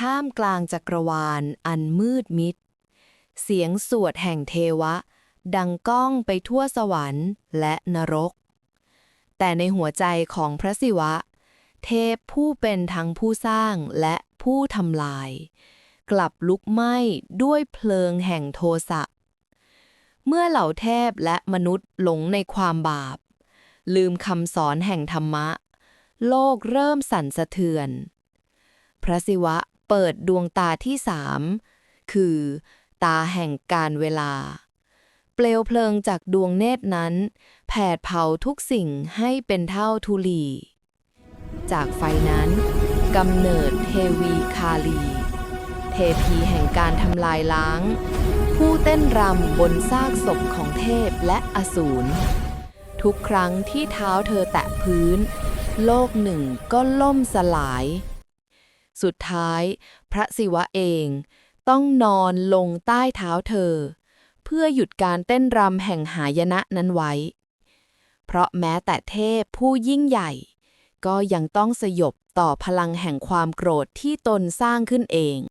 ท่ามกลางจักรวาลอันมืดมิด เสียงสวดแห่งเทวะ ดังก้องไปทั่วสวรรค์และนรก แต่ในหัวใจของพระศิวะ เทพผู้เป็นทั้งผู้สร้างและผู้ทำลาย กลับลุกไหม้ด้วยเพลิงแห่งโทสะ เมื่อเหล่าเทพและมนุษย์หลงในความบาป ลืมคำสอนแห่งธรรมะ โลกเริ่มสั่นสะเทือนพระศิวะ เปิดดวงตาที่สามคือ ตาแห่งการเวลา เปลวเพลิงจากดวงเนตรนั้น แผดเผาทุกสิ่งให้เป็นเท่าทุลี จากไฟนั้นกำเนิดเทวีคาลี เทพีแห่งการทำลายล้าง ผู้เต้นรำบนซากศพของเทพและอสูร ทุกครั้งที่เท้าเธอแตะพื้น โลกหนึ่งก็ล่มสลาย สุดท้าย พระศิวะเอง ต้องนอนลงใต้เท้าเธอ เพื่อหยุดการเต้นรำแห่งหายนะนั้นไว้ เพราะแม้แต่เทพผู้ยิ่งใหญ่ ก็ยังต้องสยบต่อพลังแห่งความโกรธที่ตนสร้างขึ้นเอง